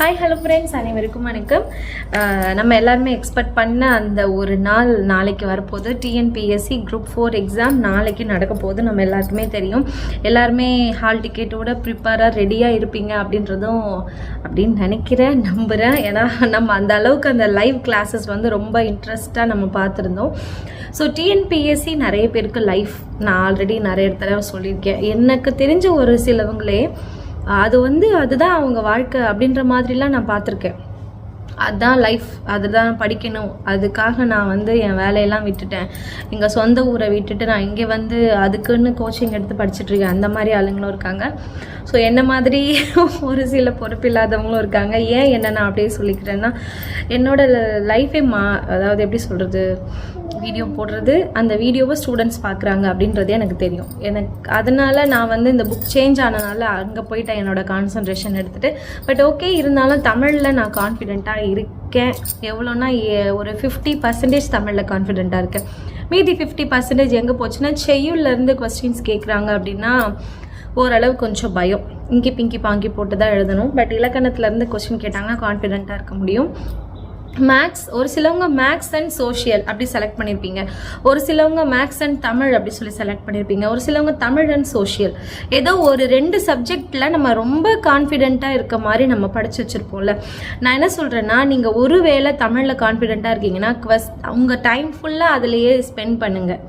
Hi hello friends அனைவருக்கும் வணக்கம். நம்ம எல்லாருமே எக்ஸ்பெக்ட் பண்ண அந்த ஒரு நாள் நாளைக்கு வரப்போகுது. டிஎன்பிஎஸ்சி குரூப் ஃபோர் எக்ஸாம் நாளைக்கு நடக்க போகுது. நம்ம எல்லாருக்குமே தெரியும். எல்லாருமே ஹால் டிக்கெட்டோட ப்ரிப்பேராக ரெடியாக இருப்பீங்க அப்படின்றதும் அப்படின்னு நினைக்கிறேன் நம்புகிறேன் ஏன்னா நம்ம அந்த அளவுக்கு அந்த லைவ் கிளாஸஸ் வந்து ரொம்ப இன்ட்ரெஸ்ட்டாக நம்ம பார்த்துருந்தோம். ஸோ டிஎன்பிஎஸ்சி நிறைய பேருக்கு லைஃப் நான் ஆல்ரெடி நிறைய இடத்துல சொல்லியிருக்கேன். எனக்கு தெரிஞ்ச ஒரு சிலவங்களே அது வந்து அதுதான் அவங்க வாழ்க்கை அப்படின்ற மாதிரிலாம் நான் பார்த்துருக்கேன். அதுதான் லைஃப் அதுதான் படிக்கணும். அதுக்காக நான் வந்து என் வேலையெல்லாம் விட்டுட்டேன். எங்கள் சொந்த ஊரை விட்டுட்டு நான் இங்கே வந்து அதுக்குன்னு கோச்சிங் எடுத்து படிச்சுட்ருக்கேன் அந்த மாதிரி ஆளுங்களும் இருக்காங்க. ஸோ என்ன மாதிரி ஒரு சில பொறுப்பு இல்லாதவங்களும் இருக்காங்க. ஏன் என்ன நான் அப்படியே சொல்லிக்கிறேன்னா என்னோட லைஃபே மா அதாவது எப்படி சொல்கிறது வீடியோ போடுறது அந்த வீடியோவை ஸ்டூடெண்ட்ஸ் பார்க்குறாங்க அப்படின்றதே எனக்கு தெரியும். எனக்கு அதனால் நான் வந்து இந்த புக் சேஞ்ச் ஆனனால அங்கே போயிட்டேன் என்னோடய கான்சன்ட்ரேஷன் எடுத்துகிட்டு பட் ஓகே இருந்தாலும் தமிழில் நான் கான்ஃபிடெண்ட்டாக இருக்கேன். எவ்வளோனா ஒரு ஃபிஃப்டி பர்சன்டேஜ் தமிழில் கான்ஃபிடெண்ட்டாக இருக்கேன். மீதி ஃபிஃப்டி பர்சன்டேஜ் எங்கே போச்சுன்னா செய்யுள்லேருந்து கொஸ்டின்ஸ் கேட்குறாங்க அப்படின்னா ஓரளவு கொஞ்சம் பயம். இங்கி பிங்கி பாங்கி போட்டு தான் எழுதணும் பட் இலக்கணத்துலேருந்து கொஸ்டின் கேட்டாங்கன்னா கான்ஃபிடெண்ட்டாக இருக்க முடியும். மேக்ஸ் ஒரு சிலவங்க மேக்ஸ் அண்ட் சோஷியல் அப்படி செலக்ட் பண்ணியிருப்பீங்க ஒரு சிலவங்க மேக்ஸ் அண்ட் தமிழ் அப்படி சொல்லி செலக்ட் பண்ணியிருப்பீங்க ஒரு சிலவங்க தமிழ் அண்ட் சோஷியல் ஏதோ ஒரு ரெண்டு சப்ஜெக்டில் நம்ம ரொம்ப கான்ஃபிடென்ட்டாக இருக்க மாதிரி நம்ம படித்து வச்சுருப்போம்ல. நான் என்ன சொல்கிறேன்னா நீங்கள் ஒரு வேளை தமிழில் கான்ஃபிடென்ட்டாக இருக்கீங்கன்னா quest உங்கள் டைம் ஃபுல்லாக அதுலேயே ஸ்பெண்ட் பண்ணுங்கள்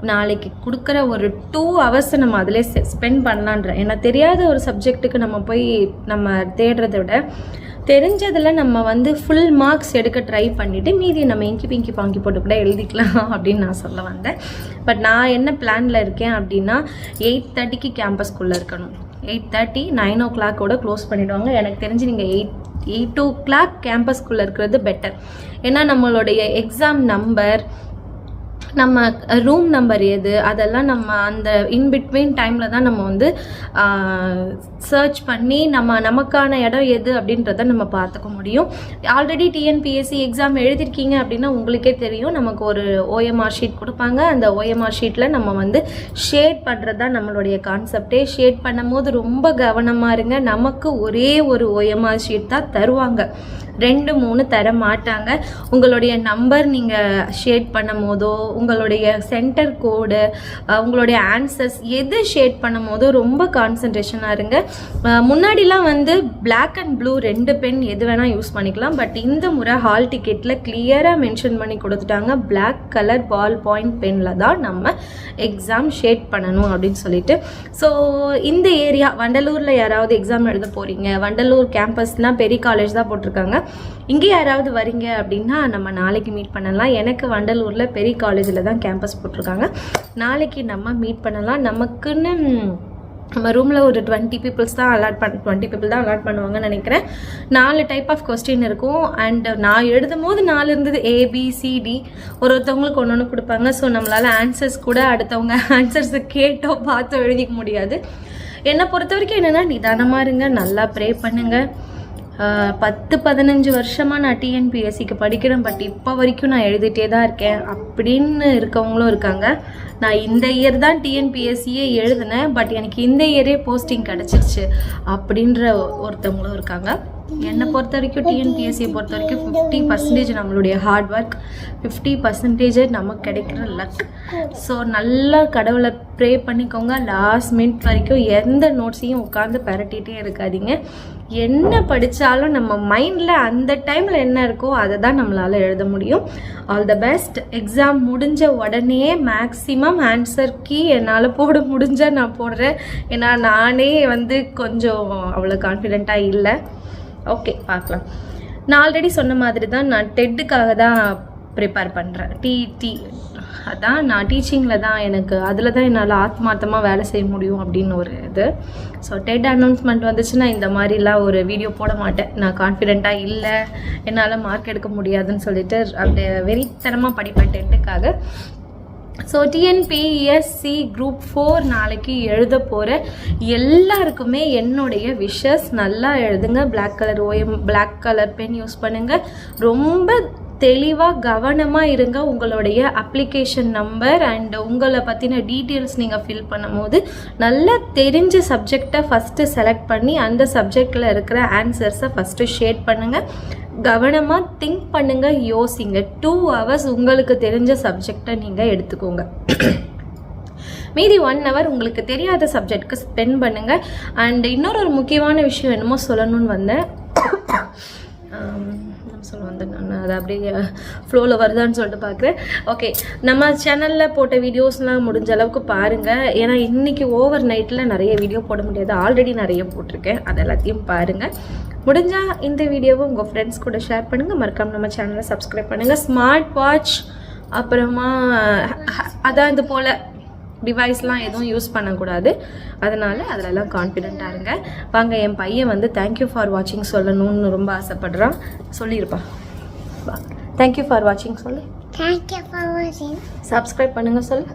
நாளைக்கு கொடுக்குற ஒரு டூ ஹவர்ஸை நம்ம அதிலே ஸ்பெண்ட் பண்ணலான்ற. ஏன்னா தெரியாத ஒரு சப்ஜெக்ட்டுக்கு நம்ம போய் நம்ம தேடுறதை விட தெரிஞ்சதில் நம்ம வந்து ஃபுல் மார்க்ஸ் எடுக்க ட்ரை பண்ணிவிட்டு மீதி நம்ம இங்கி பிங்கி பாங்கி போட்டு கூட எழுதிக்கலாம் அப்படின்னு நான் சொல்ல வந்தேன். பட் நான் என்ன பிளானில் இருக்கேன் அப்படின்னா எயிட் தேர்ட்டிக்கு கேம்பஸ்குள்ளே இருக்கணும். எயிட் தேர்ட்டி நைன் ஓ கிளாக்கோட க்ளோஸ் பண்ணிவிடுவாங்க எனக்கு தெரிஞ்சு நீங்கள் எயிட் எயிட் ஓ கிளாக் கேம்பஸ்குள்ளே இருக்கிறது பெட்டர் ஏன்னா நம்மளுடைய எக்ஸாம் நம்பர் நம்ம ரூம் நம்பர் எது அதெல்லாம் நம்ம அந்த இன் பிட்வீன் டைமில் தான் நம்ம வந்து சர்ச் பண்ணி நம்ம நமக்கான இடம் எது அப்படின்றத நம்ம பார்த்துக்க முடியும். ஆல்ரெடி டிஎன்பிஎஸ்சி எக்ஸாம் எழுதிருக்கீங்க அப்படின்னா உங்களுக்கே தெரியும். நமக்கு ஒரு ஓஎம்ஆர் ஷீட் கொடுப்பாங்க. அந்த ஓஎம்ஆர் ஷீட்டில் நம்ம வந்து ஷேட் பண்ணுறது தான் நம்மளுடைய கான்செப்டே ஷேட் பண்ணும்போது ரொம்ப கவனமாக இருங்க. நமக்கு ஒரே ஒரு ஓஎம்ஆர் ஷீட் தான் தருவாங்க. ரெண்டு மூணு தர மாட்டாங்க. உங்களுடைய நம்பர் நீங்கள் ஷேட் பண்ணும் போதோ உங்களுடைய சென்டர் கோடு உங்களுடைய ஆன்சர்ஸ் எது ஷேட் பண்ணும் போதோ ரொம்ப கான்சன்ட்ரேஷனாக இருங்க. முன்னாடிலாம் வந்து பிளாக் அண்ட் ப்ளூ ரெண்டு பென் எது வேணால் யூஸ் பண்ணிக்கலாம். பட் இந்த முறை ஹால் டிக்கெட்டில் கிளியராக மென்ஷன் பண்ணி கொடுத்துட்டாங்க. பிளாக் கலர் பால் பாயிண்ட் பெனில் தான் நம்ம எக்ஸாம் ஷேட் பண்ணணும் அப்படின்னு சொல்லிட்டு. ஸோ இந்த ஏரியா வண்டலூரில் யாராவது எக்ஸாம் எழுத போகிறீங்க வண்டலூர் கேம்பஸ்னால் பெரிய காலேஜ் தான் போட்டிருக்காங்க. இங்கே யாராவது வரீங்க அப்படின்னா நம்ம நாளைக்கு மீட் பண்ணலாம். எனக்கு வண்டலூரில் பெரிய காலேஜில் தான் கேம்பஸ் போட்டிருக்காங்க. நாளைக்கு நம்ம மீட் பண்ணலாம். நமக்குன்னு நம்ம ரூமில் ஒரு டுவெண்ட்டி பீப்புள்ஸ் தான் அலாட் பண்ண டுவெண்ட்டி பீப்புள் தான் அலாட் பண்ணுவாங்கன்னு நினைக்கிறேன். நாலு டைப் ஆஃப் கொஸ்டின் இருக்கும். அண்ட் நான் எழுதும் போது நாலு இருந்தது. ஏபிசிடி ஒரு ஒருத்தவங்களுக்கு ஒன்று ஒன்று கொடுப்பாங்க. ஸோ நம்மளால் ஆன்சர்ஸ் கூட அடுத்தவங்க ஆன்சர்ஸை கேட்டோ பார்த்தோ எழுதிக்க முடியாது. என்னை பொறுத்த வரைக்கும் என்னென்னா நிதானமாக இருங்க. நல்லா ப்ரே பண்ணுங்கள் பத்து பதினஞ்சு வருஷமாக நான் டிஎன்பிஎஸ்சிக்கு படிக்கிறேன் பட் இப்போ வரைக்கும் நான் எழுதிட்டே தான் இருக்கேன். அப்படின்னு இருக்கவங்களும் இருக்காங்க. நான் இந்த இயர் தான் டிஎன்பிஎஸ்சியே எழுதினேன் பட் எனக்கு இந்த இயரே போஸ்டிங் கிடச்சிருச்சு அப்படின்ற ஒருத்தவங்களும் இருக்காங்க. என்னை பொறுத்த வரைக்கும் டிஎன்பிஎஸ்சியை பொறுத்த வரைக்கும் ஃபிஃப்டி பர்சன்டேஜ் நம்மளுடைய ஹார்ட் ஒர்க் ஃபிஃப்டி பர்சன்டேஜ் நமக்கு கிடைக்கிற லக் ஸோ நல்லா கடவுளை ப்ரே பண்ணிக்கோங்க. லாஸ்ட் மினிட் வரைக்கும் எந்த நோட்ஸையும் உட்காந்து பரட்டிகிட்டே இருக்காதீங்க. என்ன படித்தாலும் நம்ம மைண்டில் அந்த டைமில் என்ன இருக்கோ அதை தான் நம்மளால் எழுத முடியும். ஆல் த பெஸ்ட் எக்ஸாம் முடிஞ்ச உடனே மேக்ஸிமம் ஆன்சர் கீ என்னால் போட முடிஞ்சால் நான் போடுறேன். ஏன்னா நானே வந்து கொஞ்சம் அவ்வளோ கான்ஃபிடெண்ட்டாக இல்லை. ஓகே பார்க்கலாம். நான் ஆல்ரெடி சொன்ன மாதிரி தான் நான் டெட்டுக்காக தான் ப்ரிப்பேர் பண்ணுறேன் டிடி அதான் நான் டீச்சிங்கில் தான் எனக்கு அதில் தான் என்னால் ஆத்மார்த்தமாக வேலை செய்ய முடியும் அப்படின்னு ஒரு இது. ஸோ டெட் அனௌன்ஸ்மெண்ட் வந்துச்சுன்னா இந்த மாதிரிலாம் ஒரு வீடியோ போட மாட்டேன். நான் கான்ஃபிடெண்ட்டாக இல்லை என்னால் மார்க் எடுக்க முடியாதுன்னு சொல்லிட்டு அப்படியே வெறித்தனமாக படிப்பேன் டெட்டுக்காக ஸோ டிஎன்பிஎஸ்சி குரூப் ஃபோர் நாளைக்கு எழுத போகிற எல்லாருக்குமே என்னுடைய விஷஸ் நல்லா எழுதுங்க. Black colour OM black colour pen use பண்ணுங்கள் ரொம்ப தெளிவாக கவனமாக இருங்க. உங்களுடைய அப்ளிகேஷன் நம்பர் அண்ட் உங்களை பற்றின டீட்டெயில்ஸ் நீங்கள் ஃபில் பண்ணும்போது நல்லா தெரிஞ்ச சப்ஜெக்டை ஃபஸ்ட்டு செலக்ட் பண்ணி அந்த சப்ஜெக்டில் இருக்கிற ஆன்சர்ஸை ஃபஸ்ட்டு ஷேட் பண்ணுங்கள் கவனமாக திங்க் பண்ணுங்கள் யோசிங்க. டூ ஹவர்ஸ் உங்களுக்கு தெரிஞ்ச சப்ஜெக்டை நீங்கள் எடுத்துக்கோங்க. மீதி ஒன் ஹவர் உங்களுக்கு தெரியாத சப்ஜெக்ட்க்கு ஸ்பெண்ட் பண்ணுங்கள் அண்ட் இன்னொரு ஒரு முக்கியமான விஷயம் என்னமோ சொல்லணும்னு வந்தேன். சொல்ல வந்தேன். நான் அது அப்படியே ஃப்ளோவில் வருதான்னு சொல்லிட்டு பார்க்குறேன். ஓகே நம்ம சேனலில் போட்ட வீடியோஸ்லாம் முடிஞ்ச அளவுக்கு பாருங்கள் ஏன்னா இன்றைக்கி ஓவர் நைட்டில் நிறைய வீடியோ போட முடியாது. ஆல்ரெடி நிறைய போட்டிருக்கேன். அது எல்லாத்தையும் பாருங்கள் முடிஞ்சால் இந்த வீடியோவை உங்கள் ஃப்ரெண்ட்ஸ் கூட ஷேர் பண்ணுங்கள் மறக்காம நம்ம சேனலை சப்ஸ்கிரைப் பண்ணுங்கள் ஸ்மார்ட் வாட்ச் அப்புறமா அதான் இது போல். டிவைஸ்லாம் எதுவும் யூஸ் பண்ணக்கூடாது. அதனால் அதிலெல்லாம் கான்ஃபிடெண்ட்டாக இருங்க. வாங்க என் பையன் வந்து தேங்க்யூ ஃபார் வாட்சிங் சொல்லணும்னு ரொம்ப ஆசைப்படுறான். சொல்லியிருப்பா வா. தேங்க்யூ ஃபார் வாட்சிங் சொல்லு. You for watching. சப்ஸ்கிரைப் பண்ணுங்கள் சொல்லு.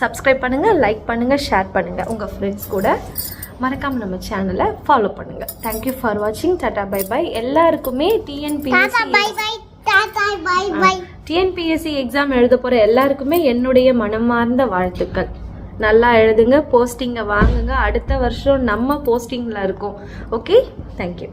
சப்ஸ்கிரைப் பண்ணுங்கள் லைக் பண்ணுங்கள் ஷேர் பண்ணுங்கள் உங்கள் ஃப்ரெண்ட்ஸ் கூட மறக்காம நம்ம சேனலை ஃபாலோ பண்ணுங்கள் தேங்க்யூ ஃபார் வாட்சிங் டாடா பை பை எல்லாருக்குமே bye bye. Tata bye bye. TNPSC exam எழுத போகிற எல்லாருக்குமே என்னுடைய மனமார்ந்த வாழ்த்துக்கள். நல்லா எழுதுங்க போஸ்டிங்கை வாங்குங்க. அடுத்த வருஷம் நம்ம போஸ்டிங்கில் இருக்கோம். Okay thank you